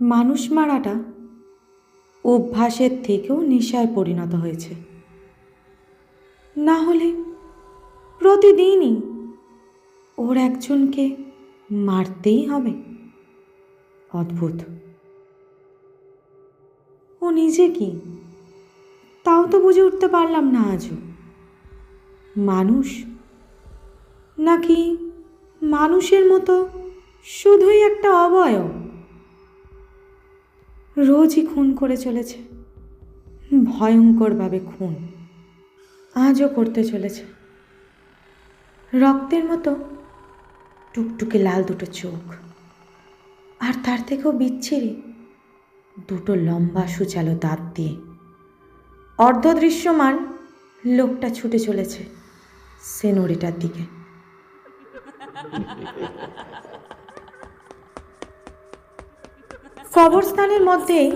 মানুষ মারাটা অভ্যাসের থেকেও নেশায় পরিণত হয়েছে। না হলে প্রতিদিনই ওর একজনকে মারতেই হবে। অদ্ভুত। ও নিজে কি? তাও তো বুঝে উঠতে পারলাম না আজও। মানুষ? নাকি মানুষের মতো শুধুই একটা অবয়ব? রোজই খুন করে চলেছে। ভয়ঙ্করভাবে খুন। আজও করতে চলেছে। রক্তের মতো টুকটুকে লাল দুটো চোখ। আর তার থেকেও বিচ্ছিরি দুটো লম্বা সুচালো দাঁত দিয়ে। অর্ধদৃশ্যমান লোকটা ছুটে চলেছে সেনোরিটার দিকে। কবরস্থানের মধ্যেই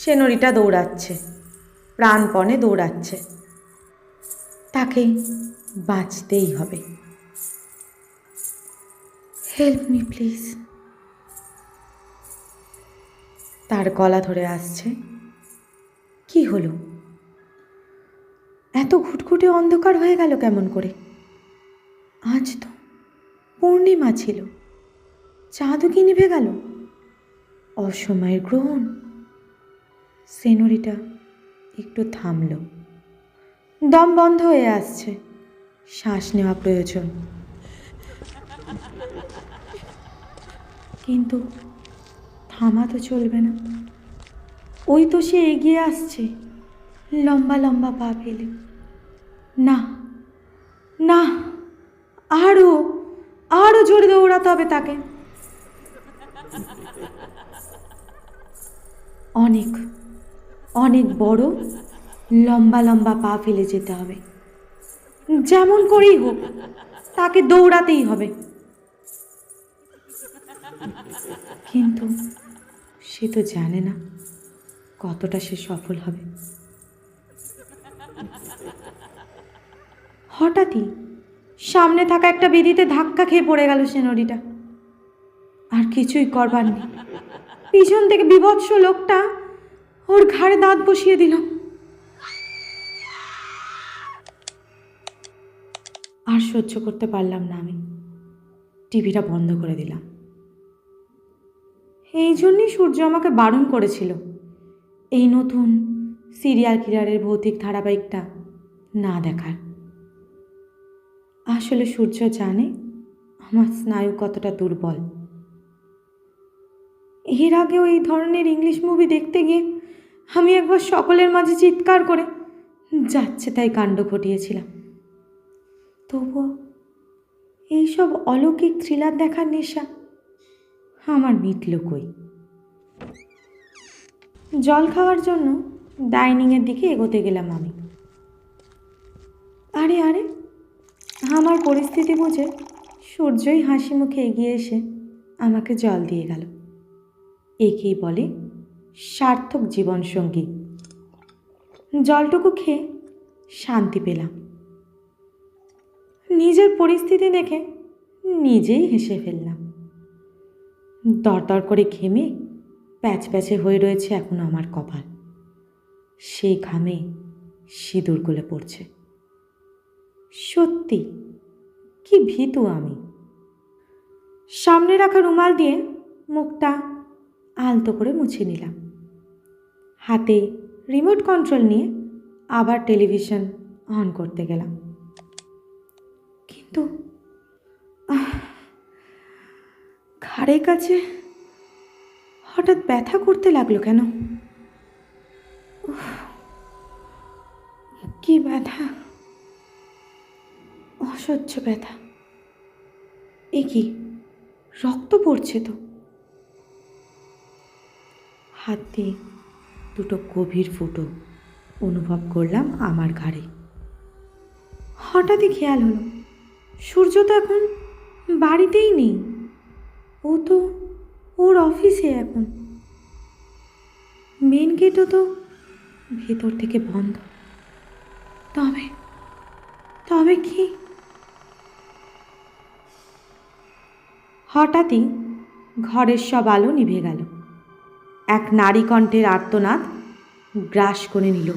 সেনরিটা দৌড়াচ্ছে, প্রাণপণে দৌড়াচ্ছে। তাকে বাঁচতেই হবে। হেল্প মি প্লিজ তার গলা ধরে আসছে, কি হলো? এত ঘুটঘুটে অন্ধকার হয়ে গেল কেমন করে? আজ তো পূর্ণিমা ছিল, চাঁদও কি নিভে গেল? অসময়ের গ্রহণ। সেনরিটা একটু থামল। দম বন্ধ হয়ে আসছে। শ্বাস নেওয়া প্রয়োজন। কিন্তু থামা তো চলবে না। ওই তো সে এগিয়ে আসছে। লম্বা লম্বা পা ফেলে। না না আরও আরও জোরে দৌড়াতে হবে তাকে। অনেক অনেক বড়, লম্বা লম্বা পা ফেলে যেতে হবে। যেমন করেই হোক, তাকে দৌড়াতেই হবে। কিন্তু সে তো জানে না কতটা সে সফল হবে। হঠাৎই সামনে থাকা একটা বেদিতে ধাক্কা খেয়ে পড়ে গেল সে নদীটা। আর কিছুই করবার নেই। পিছন থেকে বিভৎস লোকটা ওর ঘাড়ে দাঁত বসিয়ে দিল। আর সহ্য করতে পারলাম না আমি। টিভিটা বন্ধ করে দিলাম। এই জন্যই সূর্য আমাকে বারণ করেছিল। এই নতুন সিরিয়াল কিলারের ভৌতিক ধারাবাহিকটা না দেখার। আসলে সূর্য জানে আমার স্নায়ু কতটা দুর্বল। এর আগেও এই ধরনের ইংলিশ মুভি দেখতে গিয়ে আমি একবার সকলের মাঝে চিৎকার করে যাচ্ছে তাই কাণ্ড ঘটিয়েছিলাম। তবুও এইসব অলৌকিক থ্রিলার দেখার নেশা আমার মিটল কই? জল খাওয়ার জন্য ডাইনিংয়ের দিকে এগোতে গেলাম আমি। আরে আরে, আমার পরিস্থিতি বুঝে সূর্যই হাসি মুখে এগিয়ে এসে আমাকে জল দিয়ে গেল। একেই বলে সার্থক জীবনসঙ্গী। জলটুকু খেয়ে শান্তি পেলাম। নিজের পরিস্থিতি দেখে নিজেই হেসে ফেললাম। দরদর করে ঘেমে প্যাচ প্যাচে হয়ে রয়েছে এখন আমার কপাল। সেই ঘামে সিঁদুর গলে পড়ছে। সত্যি, কি ভীতু আমি। সামনে রাখা রুমাল দিয়ে মুখটা আলতো করে মুছে নিলাম। হাতে রিমোট কন্ট্রোল নিয়ে আবার টেলিভিশন অন করতে গেলাম। কিন্তু ঘাড়ের কাছে হঠাৎ ব্যথা করতে লাগল কেন? কি ব্যথা? অসহ্য ব্যথা। এ কি, রক্ত পড়ছে তো? হাত দুটো গভীর ফুটো অনুভব করলাম আমার ঘাড়ে। হঠাৎই খেয়াল হলো, সূর্য তো এখন বাড়িতেই নেই। ও তো ওর অফিসে এখন। মেন গেটও তো ভেতর থেকে বন্ধ। তবে তবে কি? হঠাৎই ঘরের সব আলো নিভে গেল। এক নারী কণ্ঠের আর্তনাদ গ্রাস করে নিল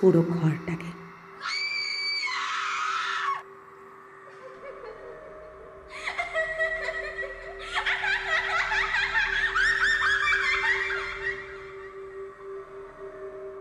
পুরো ঘরটাকে।